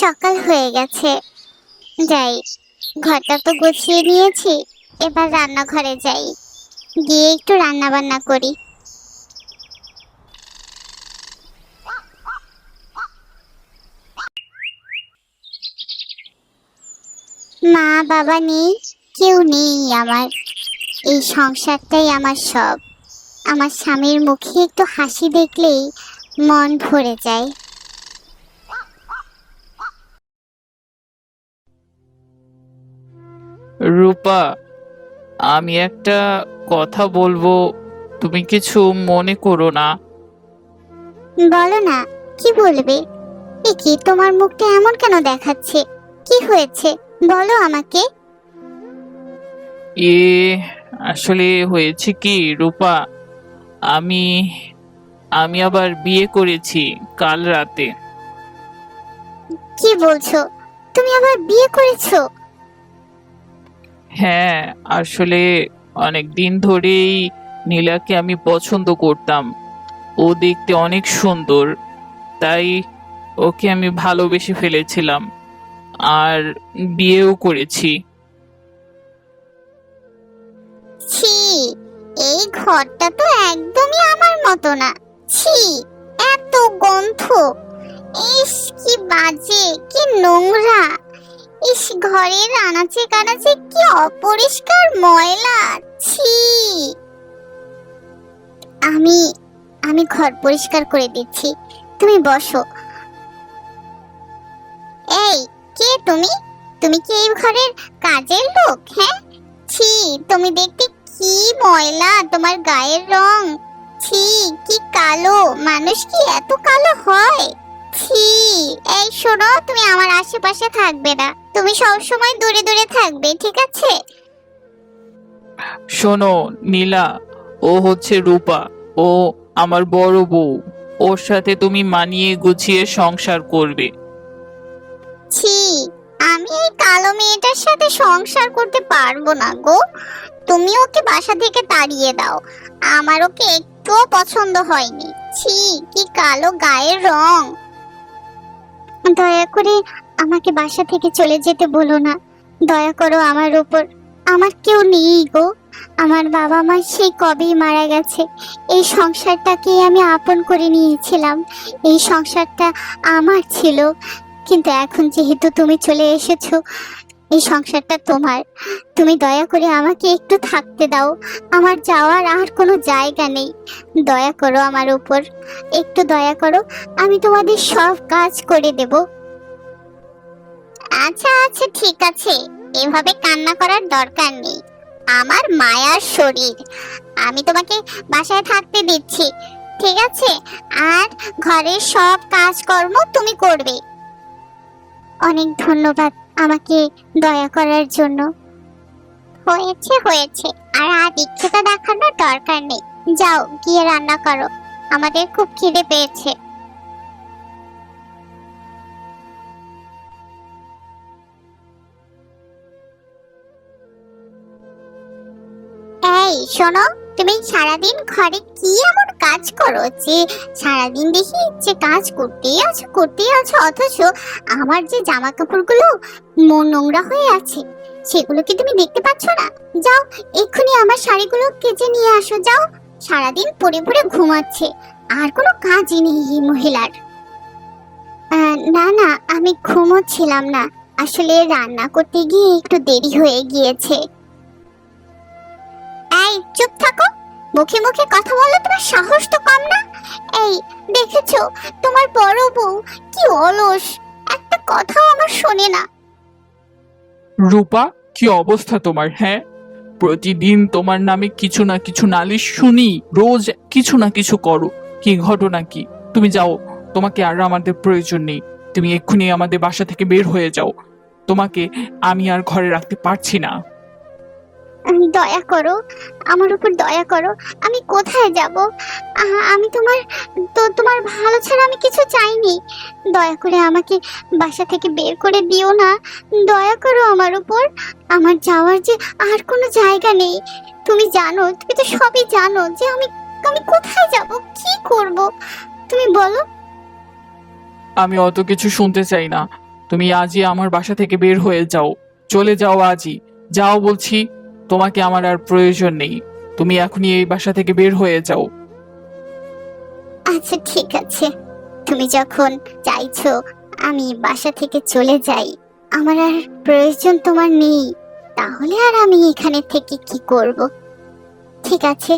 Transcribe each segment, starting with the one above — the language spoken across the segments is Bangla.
সকাল হয়ে গেছে। যাই, ঘরটা তো গুছিয়ে নিয়েছি, এবার রান্নাঘরে যাই। গিয়ে একটু রান্না বান্না করি। মা, বাবা নেই, কেউ নেই আমার। এই সংসারটাই আমার সব। আমার স্বামীর মুখে একটু হাসি দেখলেই মন ভরে যায়। রূপা আমি একটা কথা বলব তুমি কিছু মনে করো না। বলো না কি বলবে? এ কি তোমার মুখটা এমন কেন দেখাচ্ছে? কি হয়েছে? বলো আমাকে। এ আসলে হয়েছে কি রূপা? আমি আমি আবার বিয়ে করেছি কাল রাতে। কি বলছো? তুমি আবার বিয়ে করেছ? হ্যাঁ আসলে অনেক দিন ধরেই নীলাকে আমি পছন্দ করতাম। ও দেখতে অনেক সুন্দর, তাই ওকে আমি ভালোবেসে ফেলেছিলাম আর বিয়েও করেছি। ছি, এই ঘরটা তো একদমই আমার মতো না। ছি, এত গন্ধ, ইস, কি বাজে, কি নোংরা। ইস ঘরের আনাচে কানাচে কি অপরিষ্কার ময়লা, ছি। আমি আমি ঘর পরিষ্কার করে দিচ্ছি, তুমি বসো। এই, কে তুমি? তুমি কি এই ঘরের কাজের লোক হ্যাঁ? ছি, তুমি দেখতে কি ময়লা, তোমার গায়ের রং। ছি, কি কালো, মানুষ কি এত কালো হয়? ছি, এই শোনো, তুমি আমার আশেপাশে থাকবে না। তুমি সব সময় দূরে দূরে থাকবে ঠিক আছে? শোনো নীলা ও হচ্ছে রূপা ও আমার বড় বউ ওর সাথে তুমি মানিয়ে গুছিয়ে সংসার করবে। ছি আমি এই কালো মেয়েটার সাথে সংসার করতে পারব না গো। তুমি ওকে বাসা থেকে তাড়িয়ে দাও আমার ওকে একটুও পছন্দ হয়নি। ছি কি কালো গায়ের রং। দয়া করে আমাকে বাসা থেকে চলে যেতে বলো না। দয়া করো আমার উপর। আমার কেউ নেই গো। আমার বাবা মা সেই কবেই মারা গেছে। এই সংসারটাকে আমি আপন করে নিয়েছিলাম। এই সংসারটা আমার ছিল। কিন্তু এখন যেহেতু তুমি চলে এসেছ, এই সংসারটা তোমার। তুমি দয়া করে আমাকে একটু থাকতে দাও। আমার যাওয়ার আর কোনো জায়গা নেই। দয়া করো আমার উপর। একটু দয়া করো, আমি তোমাদের সব কাজ করে দেব। আচ্ছা আচ্ছা ঠিক আছে। এভাবে কান্না করার দরকার নেই। আমার মায়ার শরীর। আমি তোমাকে বাসায় থাকতে দিচ্ছি, ঠিক আছে? আর ঘরের সব কাজকর্ম তুমি করবে। অনেক ধন্যবাদ আমাকে দয়া করার জন্য। হয়েছে হয়েছে। আর আর ইচ্ছেটা দেখানোর দরকার নেই। যাও, গিয়ে রান্না করো। আমাদের খুব খিদে পেয়েছে। এই, শোনো, তুমি সারাদিন ঘরে কি এমন কাজ করো যে সারাদিন দেখি যে কাজ করতেই আছো করতেই আছো, অথচ আমার যে জামা কাপড়গুলো মন নোংরা হয়ে আছে সেগুলো কি তুমি দেখতে পাচ্ছ না? যাও, এক্ষুনি আমার শাড়িগুলো কেচে নিয়ে আসো, যাও। সারাদিন পরে পরে ঘুমাচ্ছে, আর কোনো কাজই নেই এই মহিলার। না না, আমি ঘুমোচ্ছিলাম না, আসলে রান্না করতে গিয়ে একটু দেরি হয়ে গিয়েছে। এই চুপ থাকো। মুখে মুখে কথা বলো তোমার সাহস তো কম না। এই, দেখেছ, তোমার বড় বউ, কি অলস। একটা কথাও আমার শোনে না। রূপা, কি অবস্থা তোমার হ্যাঁ? প্রতিদিন তোমার নামে কিছু না কিছু নালিশ শুনি, রোজ কিছু না কিছু করো। কি ঘটনা কি? তুমি যাও, তোমাকে আর আমাদের প্রয়োজন নেই। তুমি এক্ষুনি আমাদের বাসা থেকে বের হয়ে যাও। তোমাকে আমি আর ঘরে রাখতে পারছি না। দয়া করো, আমার উপর দয়া করো, আমি কোথায় যাব? আমি তোমার, তো তোমার ভালো ছাড়া আমি কিছু চাইনি। দয়া করে আমাকে বাসা থেকে বের করে দিও না। দয়া করো আমার উপর। আমার যাওয়ার যে আর কোনো জায়গা নেই। তুমি জানো, তুমি তো সবই জানো যে আমি আমি কোথায় যাব, কি করব? তুমি বলো। আমি অত কিছু শুনতে চাই না। তুমি আজই আমার বাসা থেকে বের হয়ে যাও। চলে যাও আজই। যাও বলছি। তোমাকে আমার আর প্রয়োজন নেই। তুমি এখনই এই বাসা থেকে বের হয়ে যাও। আচ্ছা ঠিক আছে। তুমি যখন চাইছো আমি বাসা থেকে চলে যাই, আমার আর প্রয়োজন তোমার নেই। তাহলে আর আমি এখানে থেকে কি করব? ঠিক আছে,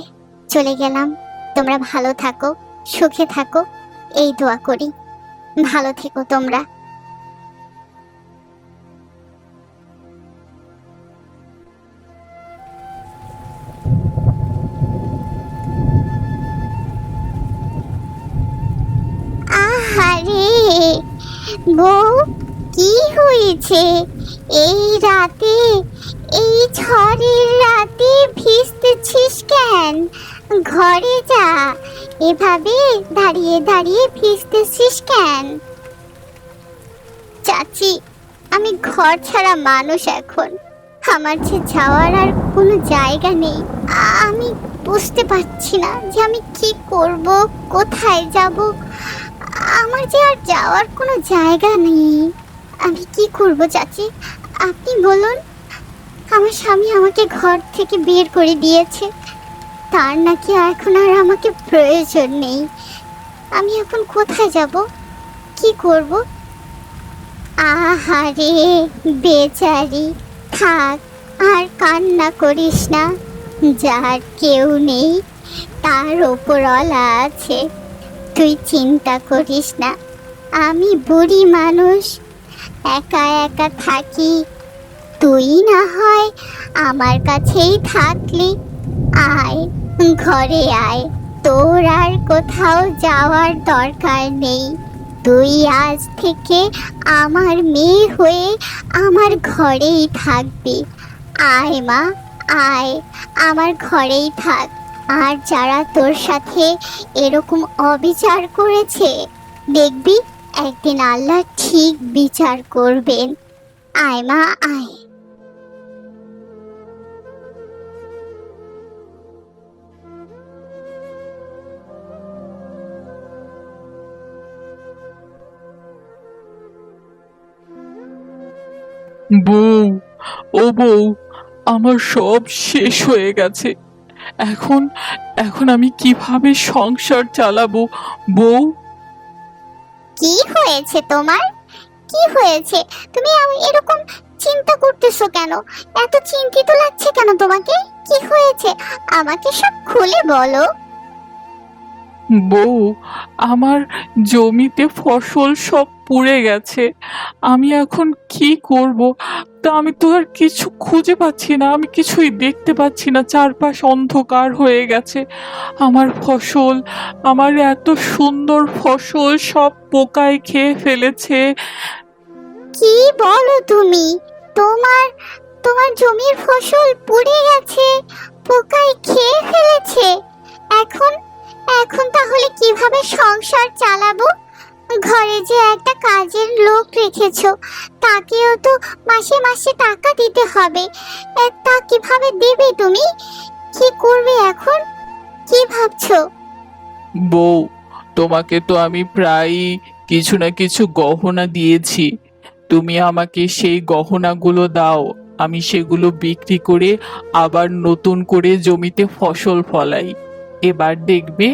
চলে গেলাম। তোমরা ভালো থাকো, সুখে থাকো। এই দোয়া করি। ভালো থেকো তোমরা। বউ, কি হয়েছে? এই রাতে, এই ঝড়ের রাতে ভিজতেছিস কেন? ঘরে যা। এভাবে দাঁড়িয়ে দাঁড়িয়ে ভিজতেছিস কেন? চাচি, আমি ঘর ছাড়া মানুষ এখন। আমার যে যাওয়ার আর কোনো জায়গা নেই। আমি বুঝতে পারছি না যে আমি কি করব, কোথায় যাব। আমার যে আর যাওয়ার কোনো জায়গা নেই। আমি কি করব চাচি? আপনি বলুন। আমার স্বামী আমাকে ঘর থেকে বের করে দিয়েছে। তার নাকি এখন আর আমাকে প্রয়োজন নেই। আমি এখন কোথায় যাব? কি করব? আহারে, বেচারি, থাক, আর কান্না করিস না। যার কেউ নেই, তার ওপরওয়ালা আছে। তুই চিন্তা করিস না। আমি বুড়ি মানুষ, একা একা থাকি। তুই না হয় আমার কাছেই থাকলি। আয়, ঘরে আয়। তোর আর কোথাও যাওয়ার দরকার নেই। তুই আজ থেকে আমার মেয়ে হয়ে আমার ঘরেই থাকবি। আয় মা, আয়, আমার ঘরেই থাক। আর যারা তোর সাথে এরকম অবিচার করেছে, দেখবি একদিন আল্লাহ ঠিক বিচার করবেন। আয় মা, আয়। বউ, ও বউ, আমার সব শেষ হয়ে গেছে। এখন এখন আমি কীভাবে সংসার চালাবো বউ? কি হয়েছে তোমার? কি হয়েছে? তুমি আম- এরকম চিন্তা করতেছো কেন? এত চিন্তিত লাগছে কেন তোমাকে? কি হয়েছে? আমাকে সব খুলে বলো। বউ আমার জমিতে ফসল সব পুড়ে গেছে। আমি এখন কি করব? আমি তো আর কিছু খুঁজে পাচ্ছি না, আমি কিছুই দেখতে পাচ্ছি না। চারপাশ অন্ধকার হয়ে গেছে। আমার ফসল, আমার এত সুন্দর ফসল সব পোকায় খেয়ে ফেলেছে। কি বলো তুমি? তোমার তোমার জমির ফসল পুড়ে গেছে, পোকায় খেয়ে ফেলেছে। এখন এখন তাহলে কীভাবে সংসার চালাবো? ঘরে যে একটা কাজের লোক রেখেছো তাকেও তো মাসে মাসে টাকা দিতে হবে। তা কীভাবে দেবে তুমি? কি করবে এখন? কি ভাবছ? বউ, তোমাকে তো আমি প্রায়ই কিছু না কিছু গহনা দিয়েছি। তুমি আমাকে সেই গহনাগুলো দাও। আমি সেগুলো বিক্রি করে আবার নতুন করে জমিতে ফসল ফলাই। এবার দেখবে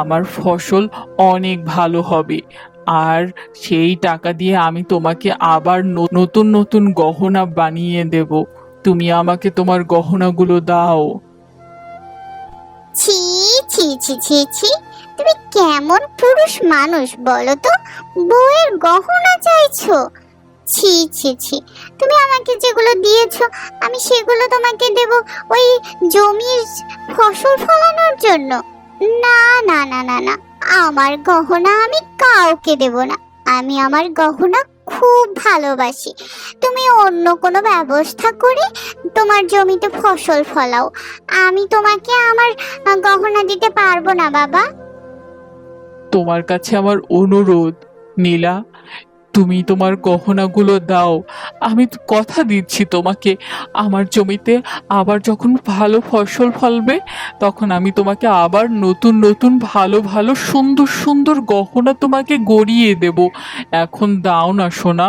আমার ফসল অনেক ভালো হবে। আর সেই টাকা দিয়ে আমি তোমাকে আবার নতুন নতুন গহনা বানিয়ে দেব। তুমি আমাকে তোমার গহনাগুলো দাও। ছি ছি ছি ছি ছি। তুমি কেমন পুরুষ মানুষ, বলো তো? বউয়ের গহনা চাইছো? ছি ছি ছি। তুমি আমাকে যেগুলো দিয়েছ, আমি সেগুলো তোমাকে দেব ওই জমির ফসল ফলানোর জন্য। না না না না না। আমার গহনা আমি কাউকে দেব না। আমি আমার গহনা খুব ভালোবাসি। তুমি অন্য কোনো ব্যবস্থা করে তোমার জমিতে ফসল ফলাও। আমি তোমাকে আমার গহনা দিতে পারব না, বাবা। তোমার কাছে আমার অনুরোধ, নীলা। তুমি তোমার গহনাগুলো দাও। আমি কথা দিচ্ছি তোমাকে। আমার জমিতে আবার যখন ভালো ফসল ফলবে, তখন আমি তোমাকে আবার নতুন নতুন, ভালো ভালো, সুন্দর সুন্দর গহনা তোমাকে গড়িয়ে দেব। এখন দাও না, সোনা।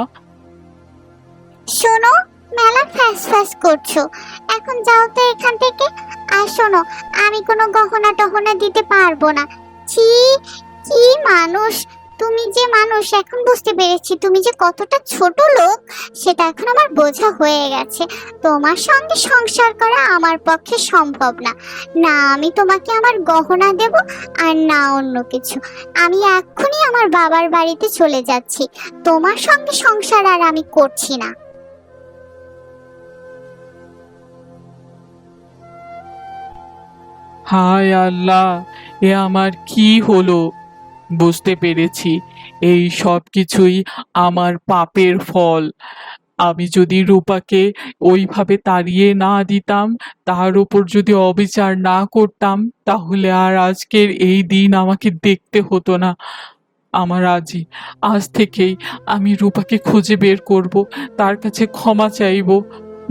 শোনো, মেলা ফ্যাস ফ্যাস করছ। এখন যাও তো এখান থেকে। আর শোনো, আমি কোনো গহনা টহনা দিতে পারব না। ছি, কি মানুষ। তুমি যে মানুষ, এখন বুঝতে পেরেছি তুমি যে কতটা ছোট লোক, সেটা এখন আমার বোঝা হয়ে গেছে। তোমার সঙ্গে সংসার করা আমার পক্ষে সম্ভব না। না আমি তোমাকে আমার গহনা দেব, আর না অন্য কিছু। আমি এক্ষুনি আমার বাবার বাড়িতে চলে যাচ্ছি। তোমার সঙ্গে সংসার আর আমি করছি না। হায় আল্লাহ, এ আমার কি হলো? বুঝতে পেরেছি। এই সব কিছুই আমার পাপের ফল। আমি যদি রূপাকে ওইভাবে তাড়িয়ে না দিতাম তার উপর যদি অবিচার না করতাম, তাহলে আর আজকের এই দিন আমাকে দেখতে হতো না। আমার আজই আজ থেকেই আমি রূপাকে খুঁজে বের করব, তার কাছে ক্ষমা চাইব।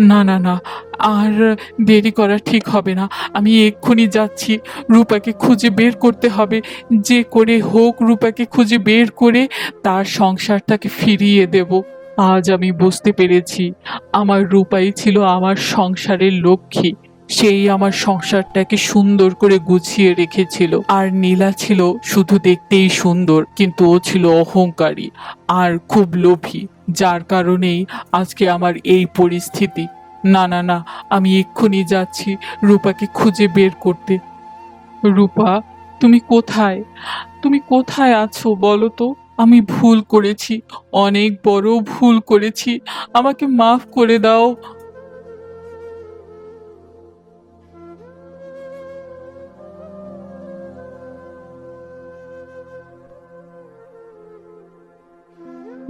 না না না, আর দেরি করা ঠিক হবে না। আমি এক্ষুনি যাচ্ছি। রূপাকে খুঁজে বের করতে হবে। যে করে হোক রূপাকে খুঁজে বের করে তার সংসারটাকে ফিরিয়ে দেব। আজ আমি বুঝতে পেরেছি, আমার রূপাই ছিল আমার সংসারের লক্ষ্মী। সেই আমার সংসারটাকে সুন্দর করে গুছিয়ে রেখেছিল। আর নীলা ছিল শুধু দেখতেই সুন্দর, কিন্তু ও ছিল অহংকারী আর খুব লোভী, যার কারণেই আজকে আমার এই পরিস্থিতি। না না না, আমি এক্ষুনি যাচ্ছি রূপাকে খুঁজে বের করতে। রূপা, তুমি কোথায়? তুমি কোথায় আছো বলো তো? আমি ভুল করেছি, অনেক বড় ভুল করেছি। আমাকে মাফ করে দাও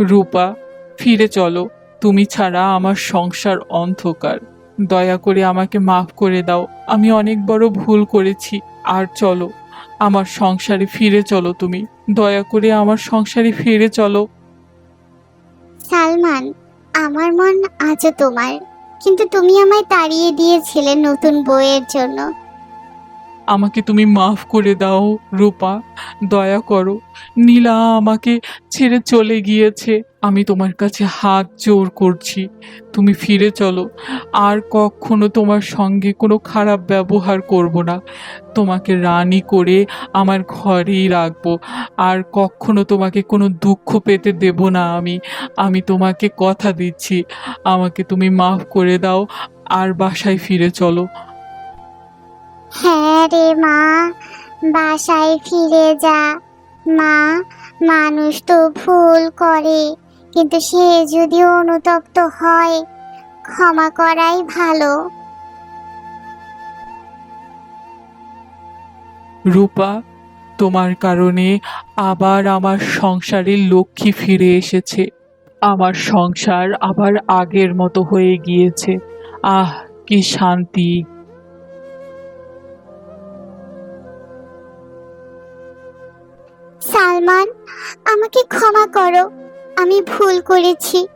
রূপা, ফিরে চলো। তুমি ছাড়া আমার সংসার অন্ধকার। দয়া করে আমাকে মাফ করে দাও। আমি অনেক বড় ভুল করেছি। আর চলো, আমার সংসারে ফিরে চলো তুমি। দয়া করে আমার সংসারে ফিরে চলো। সালমান, আমার মন আজও তোমার। কিন্তু তুমি আমায় তাড়িয়ে দিয়েছিলে নতুন বইয়ের জন্য। আমাকে তুমি মাফ করে দাও, রূপা। দয়া করো। নীলা আমাকে ছেড়ে চলে গিয়েছে। আমি তোমার কাছে হাত জোর করছি। তুমি ফিরে চলো। আর কখনো তোমার সঙ্গে কোনো খারাপ ব্যবহার করব না। তোমাকে রানী করে আমার ঘরেই রাখব। আর কখনো তোমাকে কোনো দুঃখ পেতে দেব না আমি। আমি তোমাকে কথা দিচ্ছি। আমাকে তুমি মাফ করে দাও। আর বাসায় ফিরে চলো। হ্যাঁ রে মা, বাসায় ফিরে যা। মা, মানুষ তো ভুল করে, কিন্তু সে যদি অনুতপ্ত হয়, ক্ষমা করাই ভালো। রূপা, তোমার কারণে আবার আমার সংসারের লক্ষ্মী ফিরে এসেছে। আমার সংসার আবার আগের মতো হয়ে গিয়েছে। আহ, কি শান্তি। সালমান আমাকে ক্ষমা করো। আমি ভুল করেছি।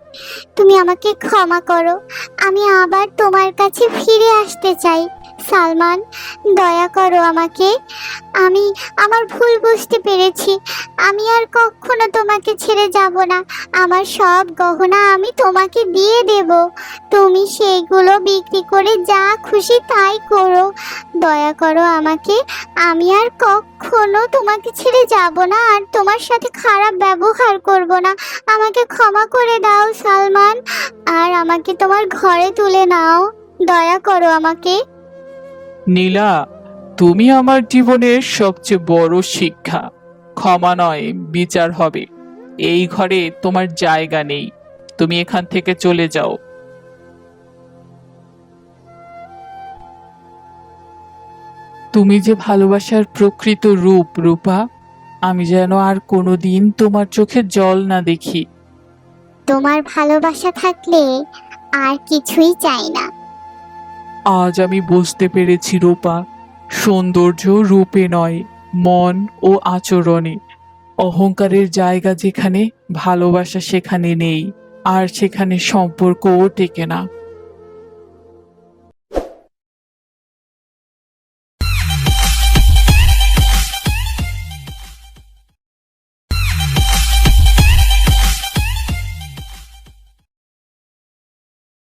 তুমি আমাকে ক্ষমা করো। আমি আবার তোমার কাছে ফিরে আসতে চাই। সালমান, দয়া করো আমাকে। আমি আমার ভুল বুঝতে পেরেছি। আমি আর কখনো তোমাকে ছেড়ে যাব না। আমার সব গহনা আমি তোমাকে দিয়ে দেব। তুমি সেইগুলো বিক্রি করে যা খুশি তাই করো। দয়া করো আমাকে, আমি আর কখনো তোমাকে ছেড়ে যাব না আর তোমার সাথে খারাপ ব্যবহার করব না। আমাকে ক্ষমা করে দাও, সালমান। আর আমাকে তোমার ঘরে তুলে নাও। দয়া করো আমাকে। নীলা, তুমি আমার জীবনের সবচেয়ে বড় শিক্ষা। ক্ষমা নয় বিচার হবে। এই ঘরে তোমার জায়গা নেই। তুমি এখান থেকে চলে যাও। তুমি যে ভালোবাসার প্রকৃত রূপ রূপা আমি যেন আর কোনোদিন তোমার চোখে জল না দেখি। তোমার ভালোবাসা থাকলে আর কিছুই চাই না। আজ আমি বুঝতে পেরেছি রূপা সৌন্দর্য রূপে নয় মন ও আচরণে। অহংকারের জায়গা যেখানে ভালোবাসা সেখানে নেই আর সেখানে সম্পর্কও টেকে না।